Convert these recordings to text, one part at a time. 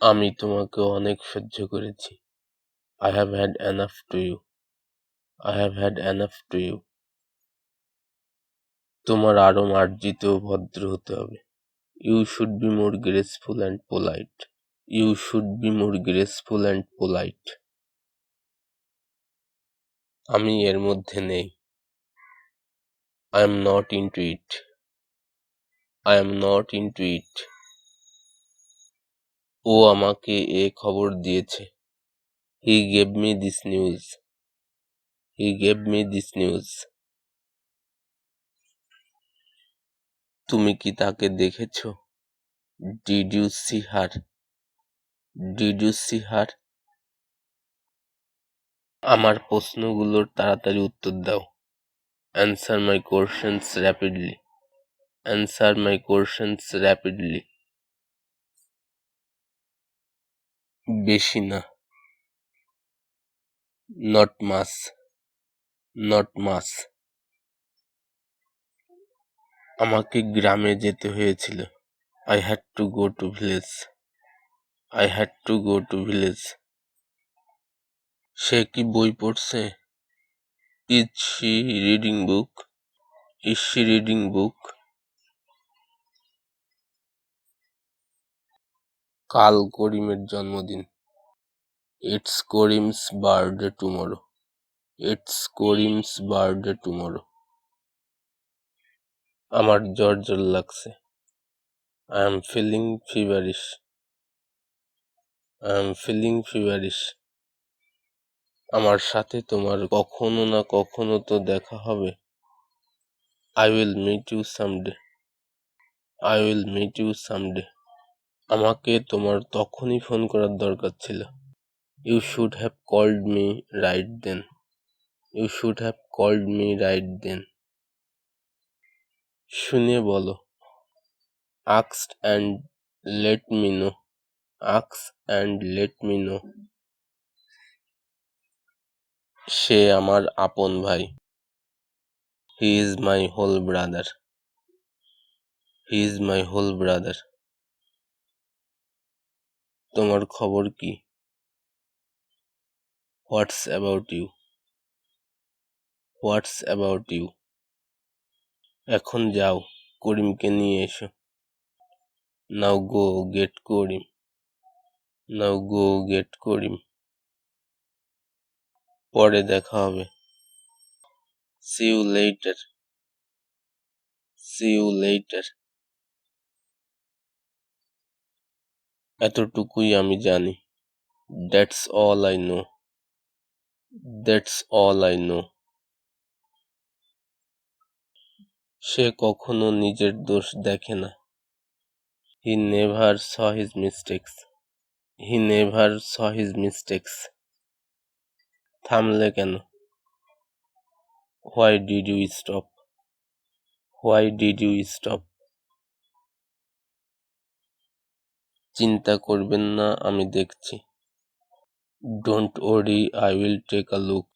আমি তোমাকে অনেক সহ্য করেছি। I have had enough to you I have had enough to you তোমার আরও মার্জিত ভদ্র হতে হবে। You should be more graceful and polite you should be more graceful and polite আমি এর মধ্যে নেই। I am not into it I am not into it ও আমাকে এ খবর দিয়েছে। He gave me this news he gave me this news তুমি কি তাকে দেখেছ? Did you see her did you see her আমার প্রশ্নগুলোর তাড়াতাড়ি উত্তর দাও। Answer my questions rapidly answer my questions rapidly বেশি না। নট মাস নট মাস আমাকে গ্রামে যেতে হয়েছিল। I had to go to village I had to go to village সে কি বই পড়ছে? Is she reading book is she reading book কাল করিমের জন্মদিন। It's Karim's birthday tomorrow it's Karim's birthday tomorrow আমার জ্বর জ্বর লাগছে। I am feeling feverish I am feeling feverish আমার সাথে তোমার কখনো না কখনো তো দেখা হবে। I will meet you someday I will meet you someday আমাকে তোমার তখনই ফোন করার দরকার ছিল। You should have called me right then you should have called me right দেন শুনে বলো। আক্সড and let me no আক্স and let me no সে আমার আপন ভাই। He is my whole brother he is my whole brother তোমার খবর কি? হোয়াটস about you what's about you এখন যাও, করিমকে নিয়ে এসো। নাও গো গেট করিম। নাও গো গেট করিম। পরে দেখা হবে। See you later see you later এতটুকুই আমি জানি। That's all I know that's all I know সে কখনো নিজের দোষ দেখে না। He never saw his mistakes he never saw his mistakes থামলে কেন? Why did you stop why did you stop চিন্তা করবেন না, আমি দেখছি। Don't worry I will take a look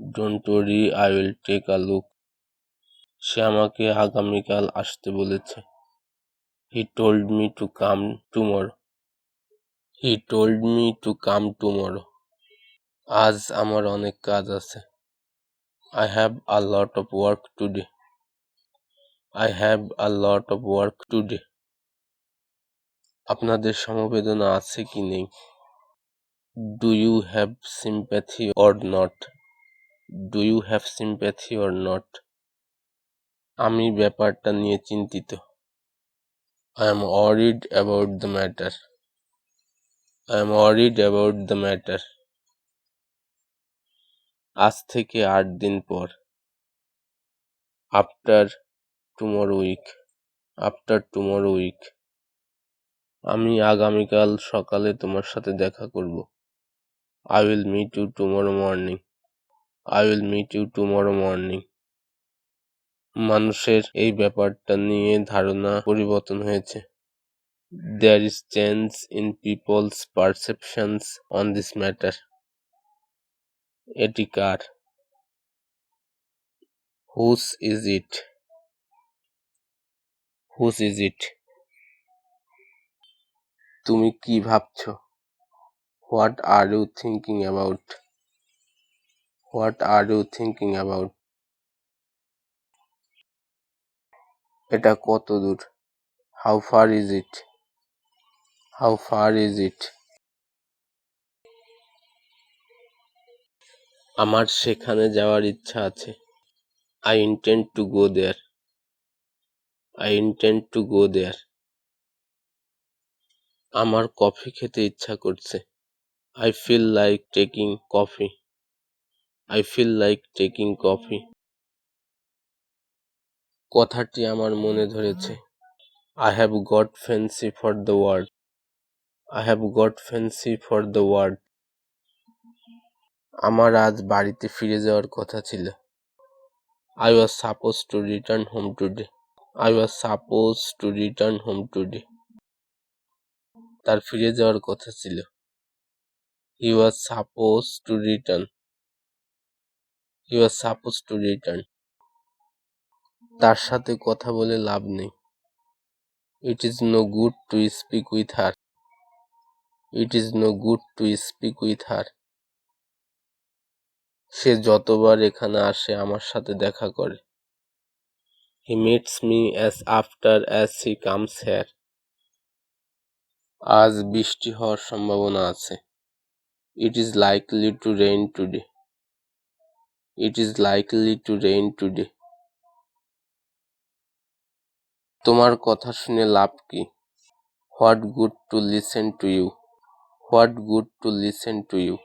don't worry I will take a look সে আমাকে আগামীকাল আসতে বলেছে। He told me to come tomorrow he told me to come tomorrow আজ আমার অনেক কাজ আছে। I have a lot of work today I have a lot of work today আপনাদের সমবেদনা আছে কি নেই? Do you have sympathy or not do you have sympathy or not আমি ব্যাপারটা নিয়ে চিন্তিত। I am worried about the matter I am worried about the matter আজ থেকে আট দিন পর। After tomorrow week after tomorrow week আমি আগামীকাল সকালে তোমার সাথে দেখা করব। I will meet you tomorrow morning I will meet you tomorrow morning মানুষের এই ব্যাপারটা নিয়ে ধারণা পরিবর্তন হয়েছে। There is change in people's perceptions on this matter এটি কার? হুস ইজ ইট হুস ইজ ইট তুমি কি ভাবছ? What are you thinking about what are you thinking about এটা কত দূর? How far is it how far is it আমার সেখানে যাওয়ার ইচ্ছা আছে। I intend to go there I intend to go there আমার কফি খেতে ইচ্ছা করছে। I feel like taking coffee I feel like taking coffee কথাটি আমার মনে ধরেছে। I have got fancy for the world I have got fancy for the word আমার আজ বাড়িতে ফিরে যাওয়ার কথা ছিল। I was suppose to return home today I was suppose to return home today তার ফিরে যাওয়ার কথা ছিল। He was suppose to return he was suppose to return তার সাথে কথা বলে লাভ নেই। It is no good to speak with her it is no good to speak with her সে যতবার এখানে আসে আমার সাথে দেখা করে। He meets me as after as he comes here আজ বৃষ্টি হওয়ার সম্ভাবনা আছে। It is likely to rain today it is likely to rain today তোমার কথা শুনে লাভ কি? What good to listen to you what good to listen to you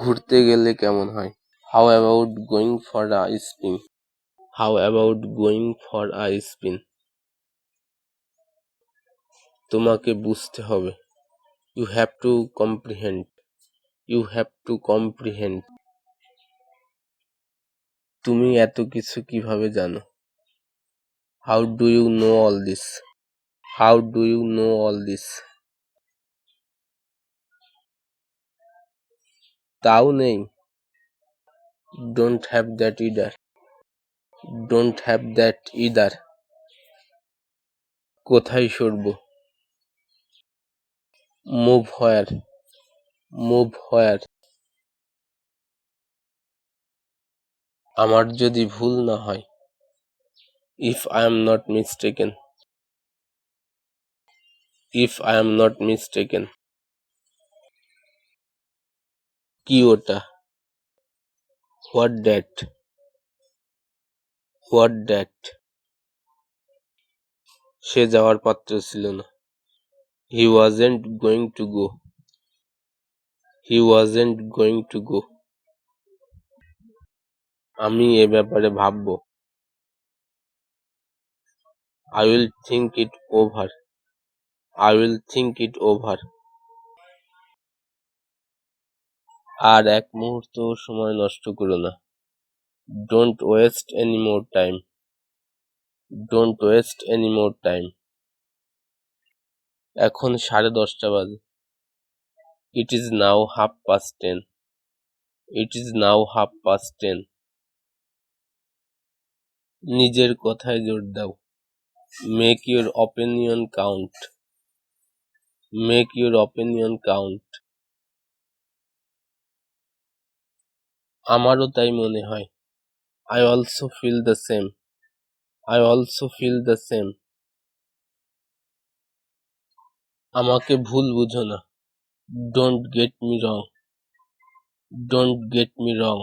ঘুরতে গেলে কেমন হয়? How about going for a spin how about going for a spin তোমাকে বুঝতে হবে। You have to comprehend you have to comprehend তুমি এত কিছু কীভাবে জানো? How do you know all this how do you know all this তাও নেই। Don't have that either don't have that either কোথায় সরব? Move where move where. আমার যদি ভুল না হয় if I am not mistaken if I am not mistaken কি ওটা? হোয়াট দ্যাট হোয়াট দ্যাট সে যাওয়ার পাত্র ছিল না। He wasn't going to go he wasn't going to go আমি এ ব্যাপারে ভাববো। I will think it over I will think it over আর এক মুহূর্ত সময় নষ্ট করো না। Don't waste any more time don't waste any more time এখন সাড়ে দশটা বাজে। It is now half past ten it is now half past ten নিজের কথায় জোর দাও। Make your opinion count make your opinion count আমারও তাই মনে হয়। I also feel the same I also feel the same আমাকে ভুল বুঝো না। Don't get me wrong don't get me wrong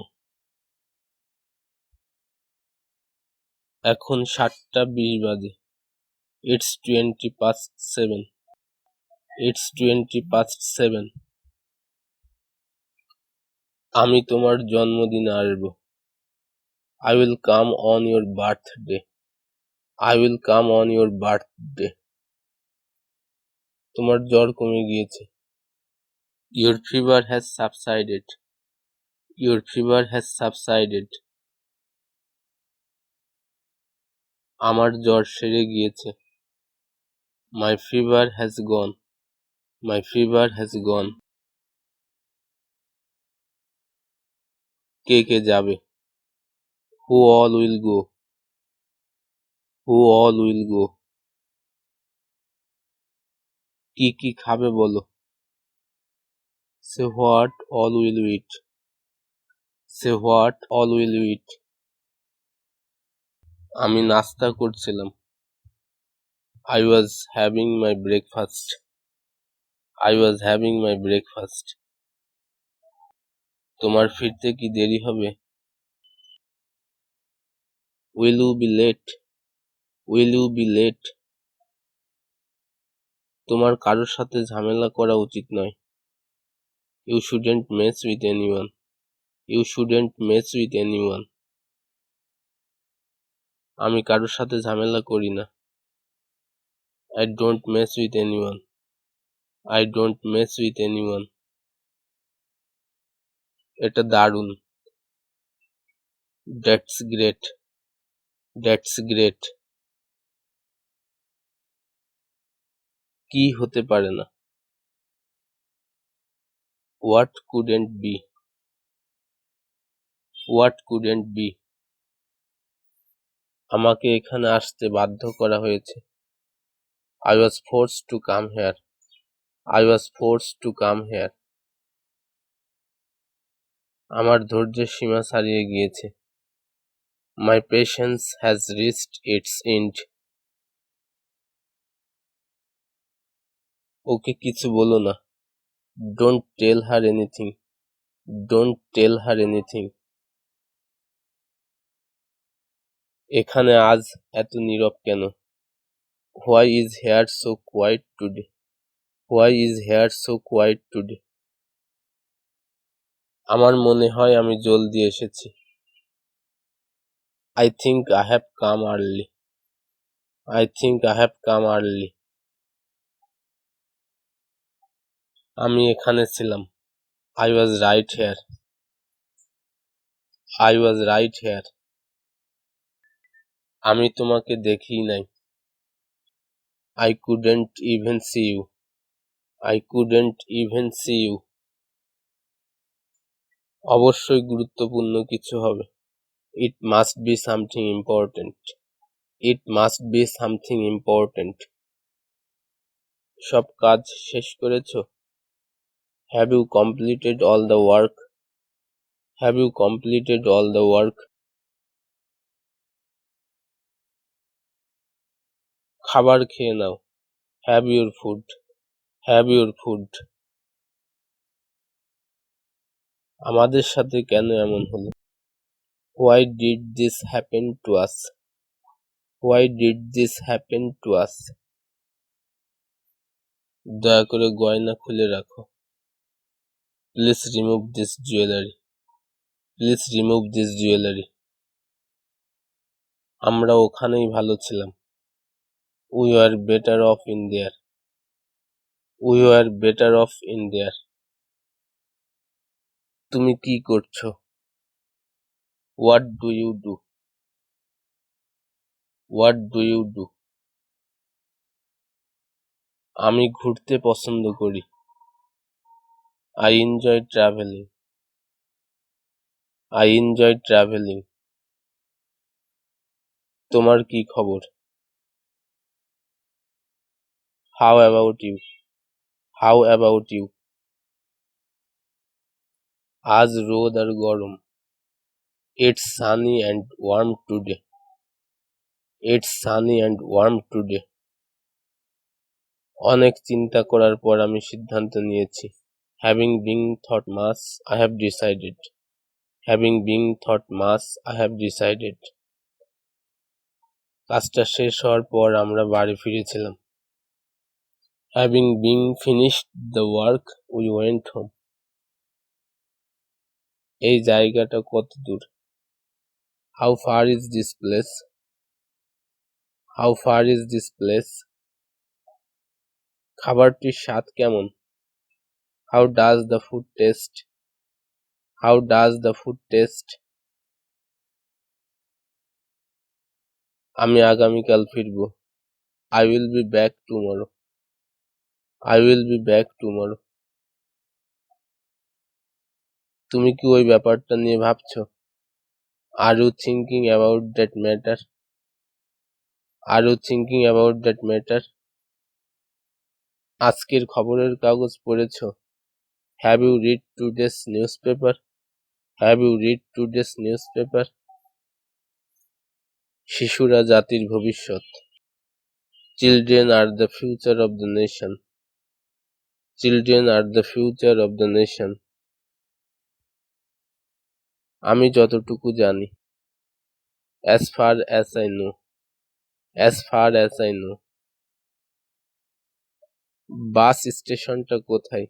এখন সাতটা বিশ বাজে। It's twenty past seven it's twenty past seven আমি তোমার জন্মদিনে আসব। I will come on your birthday I will come on your birthday তোমার জ্বর কমে গিয়েছে। Your fever has subsided your fever has subsided আমার জ্বর সেরে গিয়েছে। My fever has gone my fever has gone কে কে যাবে? Who all will go who all will go কি কি খাবে বলো? Say what all will eat say what all will eat আমি নাস্তা করছিলাম। I was having my breakfast I was having my breakfast তোমার ফিরতে কি দেরি হবে? Will you be late will you be late তোমার কারোর সাথে ঝামেলা করা উচিত নয়। You shouldn't mess with anyone you shouldn't mess with anyone আমি কারোর সাথে ঝামেলা করি না। I don't mess with anyone I don't mess with anyone এটা দারুণ। দ্যাটস গ্রেট দ্যাটস গ্রেট কি হতে পারে না? What couldn't be what couldn't be আমাকে এখানে আসতে বাধ্য করা হয়েছে। I was force to come here I was force to come here আমার ধৈর্যের সীমা ছাড়িয়ে গিয়েছে। My patience has reached its end ওকে কিছু বলো না। Don't tell her anything don't tell her anything এখানে আজ এত নীরব কেন? Why is here so quiet today why is here so quiet today আমার মনে হয় আমি জলদি এসেছি। I think I have come early I think I have come early আমি এখানে ছিলাম। I was right here I was right here আমি তোমাকে দেখি নাই। I couldn't even see you I couldn't even see you অবশ্যই গুরুত্বপূর্ণ কিছু হবে। It must be something important it must be something important সব কাজ শেষ করেছ? Have you completed all the work have you completed all the work খাবার খেয়ে নাও। Have your food have your food আমাদের সাথে কেন এমন হলো? Why did this happen to us why did this happen to us দয়া করে গয়না খুলে রাখো। Please remove this jewellery please remove this jewellery আমরা ওখানেই ভালো ছিলাম। We are better off in there we are better off in there তুমি কি করছ? What do you do what do you do আমি ঘুরতে পছন্দ করি। I enjoy travelling I enjoy travelling তোমার কি খবর? How about you how about you আজ রোদ আর গরম। It's sunny and warm today it's sunny and warm today অনেক চিন্তা করার পর আমি সিদ্ধান্ত নিয়েছি। Having being thought much I have decided having being thought much I have decided কাজটা শেষ হওয়ার পর আমরা বাড়ি ফিরেছিলাম। Having being finished the work we went home এই জায়গাটা কত দূর? How far is this place how far is this place খাবারটির স্বাদ কেমন? How does the food taste how does the food taste আমি আগামীকাল ফিরব। I will be back tomorrow I will be back tomorrow তুমি কি ওই ব্যাপারটা নিয়ে ভাবছ? Are you thinking about that matter are you thinking about that matter আজকের খবরের কাগজ পড়েছ? Read today's newspaper have you read today's newspaper শিশুরা জাতির ভবিষ্যৎ। Children are the future of the nation children are the future of the nation আমি যতটুকু জানি। As far as I know as far as I know bus স্টেশনটা কোথায়?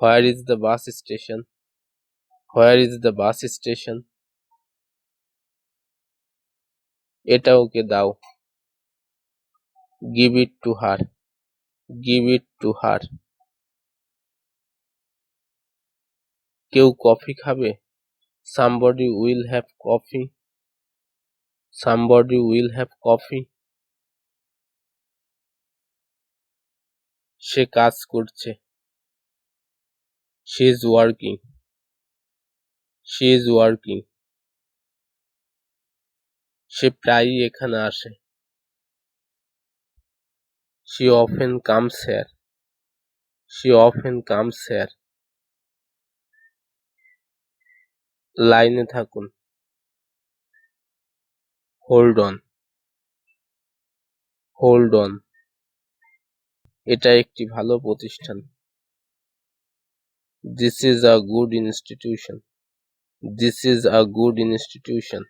Where is the bus station where is the bus station এটা ওকে দাও। Give it to her give it to her কেউ coffee খাবে? Somebody will have coffee somebody will have coffee সে কাজ করছে। She is working she is working সে প্রায়ই এখানে আসে। She often comes here she often comes here লাইনে থাকুন। Hold on. Hold on. এটা একটি ভালো প্রতিষ্ঠান। This is a good institution. This is a good institution.